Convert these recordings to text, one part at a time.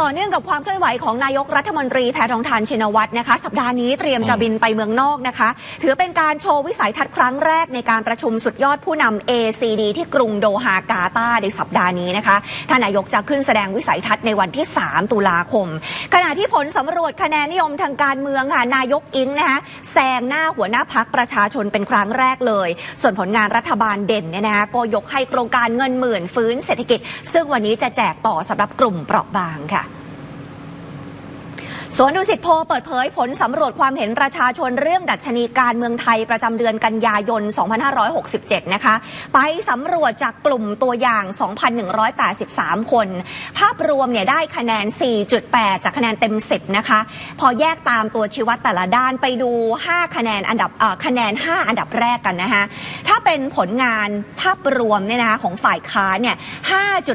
ต่อเนื่องกับความเคลื่อนไหวของนายกรัฐมนตรีแพทองทานชินวัตรนะคะ สัปดาห์นี้เตรียมจะบินไปเมืองนอกนะคะ ถือเป็นการโชว์วิสัยทัศน์ครั้งแรกในการประชุมสุดยอดผู้นำ ACD ที่กรุงโดฮากาตาในสัปดาห์นี้นะคะท่านนายกจะขึ้นแสดงวิสัยทัศน์ในวันที่ 3 ตุลาคม ขณะที่ผลสำรวจคะแนนนิยมทางการเมืองค่ะนายกอิงนะคะแซงหน้าหัวหน้าพักประชาชนเป็นครั้งแรกเลย ส่วนผลงานรัฐบาลเด่นเนี่ยนะคะก็ยกให้โครงการเงินหมื่นฟื้นเศรษฐกิจ ซึ่งวันนี้จะแจกต่อสำหรับกลุ่มเปราะบางค่ะ สวนดุสิตโพเปิดเผยผลสำรวจความเห็นประชาชนเรื่องดัชนีการเมืองไทยประจำเดือนกันยายน 2567 นะคะ ไปสำรวจจากกลุ่มตัวอย่าง 2,183 คน ภาพรวมเนี่ยได้คะแนน 4.8 จากคะแนนเต็ม 10 นะคะ พอแยกตามตัวชี้วัดแต่ละด้านไปดู 5 คะแนนอันดับคะแนน 5 อันดับแรกกันนะคะ ถ้าเป็นผลงานภาพรวมเนี่ยนะคะของฝ่ายค้านเนี่ย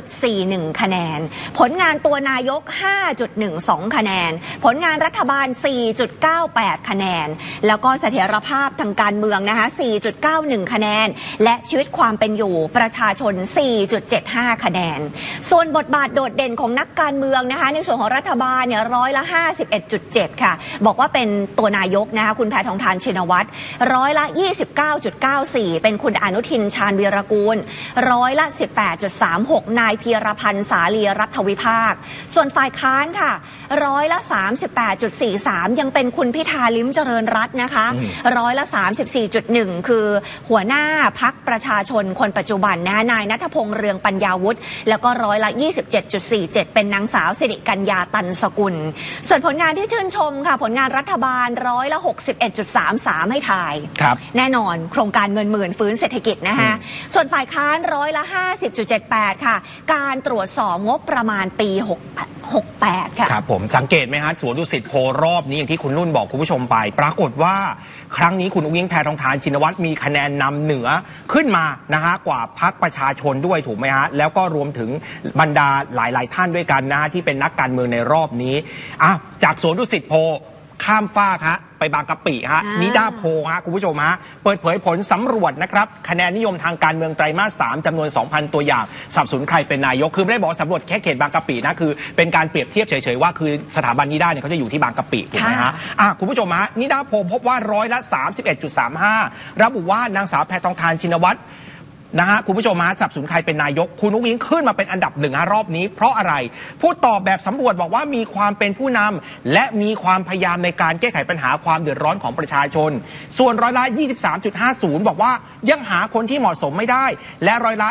5.41 คะแนน ผลงานตัวนายก 5.12 คะแนนผลงานรัฐบาล 4.98 คะแนน แล้วก็เสถียรภาพทางการเมืองนะคะ 4.91 คะแนน และชีวิตความเป็นอยู่ประชาชน 4.75 คะแนน ส่วนบทบาทโดดเด่นของนักการเมืองนะคะ ในส่วนของรัฐบาลเนี่ยร้อยละ 51.7 ค่ะ บอกว่าเป็นตัวนายกนะคะคุณแพทองทานชินวัตรร้อยละ 29.94 เป็นคุณอนุทินชาญวีรกูลร้อยละ 18.36 นายพีรพันธ์สาลีรัฐวิภาค ส่วนฝ่ายค้านค่ะร้อยละ3 38.43 ยังเป็นคุณพิธาลิ้มเจริญรัตน์นะคะร้อยละ 34.1 คือหัวหน้าพักประชาชนคนปัจจุบันนะคะนายนัทพงษ์เรืองปัญญาวุฒิแล้วก็ร้อยละ 27.47 เป็นนางสาวสิริกัญญาตันสกุล ส่วนผลงานที่ชื่นชมค่ะ ผลงานรัฐบาลร้อยละ 61.33 ให้ทายครับแน่นอนโครงการเงินหมื่นฟื้นเศรษฐกิจนะคะส่วนฝ่ายค้านร้อยละ 50.78 ค่ะ การตรวจสอบงบประมาณปี 68 ค่ะ ครับผมสังเกตไหมฮะสวนดุสิตโพรอบนี้อย่างที่คุณนุ่นบอกคุณผู้ชมไป ปรากฏว่าครั้งนี้คุณอุ้งยิงแพทองทานชินวัตรมีคะแนนนำเหนือขึ้นมานะฮะกว่าพักประชาชนด้วยถูกไหมฮะแล้วก็รวมถึงบรรดาหลาย ๆ ท่านด้วยกันนะฮะที่เป็นนักการเมืองในรอบนี้อะจากสวนดุสิตโพ ข้ามฟากฮะไปบางกะปิฮะอ่านิ นิดาโพลฮะคุณผู้ชมฮะเปิดเผยผลสำรวจนะครับคะแนนนิยมทางการเมืองไตรมาส3จำนวน 2,000 ตัวอย่างสนับสนุนใครเป็นนายกคือไม่ได้บอกสำรวจแค่เขตบางกะปินะคือเป็นการเปรียบเทียบเฉยๆว่าคือสถาบันนิด้าเนี่ยเขาจะอยู่ที่บางกะปิถูกไหมค่ะฮะอะคุณผู้ชมฮะนิด้าโพลพบว่าร้อยละ 31.35 ระบุว่านางสาวแพทองทานชินวัตร นะฮะคุณผู้ชมฮะสับสนใครเป็นนายก คุณนุ้งอิงขึ้นมาเป็นอันดับหนึ่งฮะรอบนี้ เพราะอะไร ผู้ตอบแบบสำรวจบอกว่ามีความเป็นผู้นำและมีความพยายามในการแก้ไขปัญหาความเดือดร้อนของประชาชน ส่วนร้อยละ 23.50 บอกว่า ยังหาคนที่เหมาะสมไม่ได้ และร้อยละ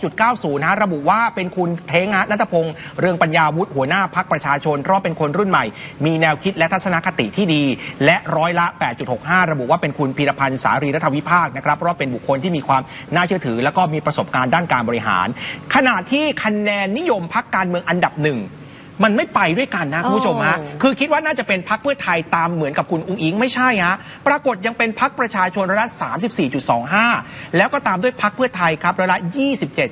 22.90 นะระบุว่าเป็นคุณเทงะนัทพงศ์เรืองปัญญาวุฒิหัวหน้าพักประชาชนรอบเป็นคนรุ่นใหม่ มีแนวคิดและทัศนคติที่ดี และร้อยละ 8.65 ระบุว่าเป็นคุณพีรพันธ์สารีรัฐวิภาคนะครับราะเป็นบุคคลที่มีความน่าเชื่อถือ แล้วก็มีประสบการณ์ด้านการบริหาร ขณะที่คะแนนนิยมพักการเมืองอันดับหนึ่ง มันไม่ไปด้วยกันนะคุณผู้ชมฮะโอ้คือคิดว่าน่าจะเป็นพักเพื่อไทยตามเหมือนกับคุณอุ้งอิงไม่ใช่ฮะปรากฏยังเป็นพักประชาชนร้อยละ34.25 แล้วก็ตามด้วยพักเพื่อไทยครับร้อยละ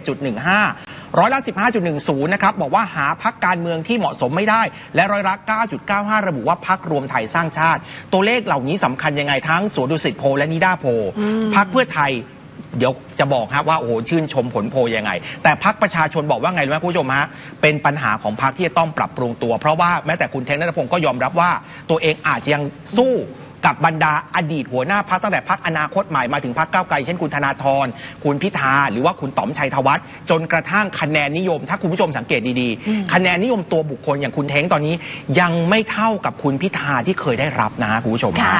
27.15 ร้อยละ 15.10 นะครับ บอกว่าหาพักการเมืองที่เหมาะสมไม่ได้ และร้อยละ 9.95 ระบุว่าพักรวมไทยสร้างชาติ ตัวเลขเหล่านี้สำคัญยังไงทั้งสวนดุสิตโพลและนิด้าโพลพักเพื่อไทย เดี๋ยวจะบอกครับว่าโอ้โหชื่นชมผลโพลยังไง แต่พักประชาชนบอกว่าไงรู้ไหมคุณผู้ชมฮะเป็นปัญหาของพักที่จะต้องปรับปรุงตัว เพราะว่าแม้แต่คุณเทงนัทพงศ์ก็ยอมรับว่า ตัวเองอาจจะยังสู้กับบรรดาอดีตหัวหน้าพักตั้งแต่พักอนาคตใหม่มาถึงพักก้าวไกลเช่นคุณธนาธรคุณพิธาหรือว่าคุณต๋อมชัยธวัฒน์จนกระทั่งคะแนนนิยม ถ้าคุณผู้ชมสังเกตดีๆ คะแนนนิยมตัวบุคคลอย่างคุณเท้งตอนนี้ ยังไม่เท่ากับคุณพิธาที่เคยได้รับนะคุณผู้ชมค่ะ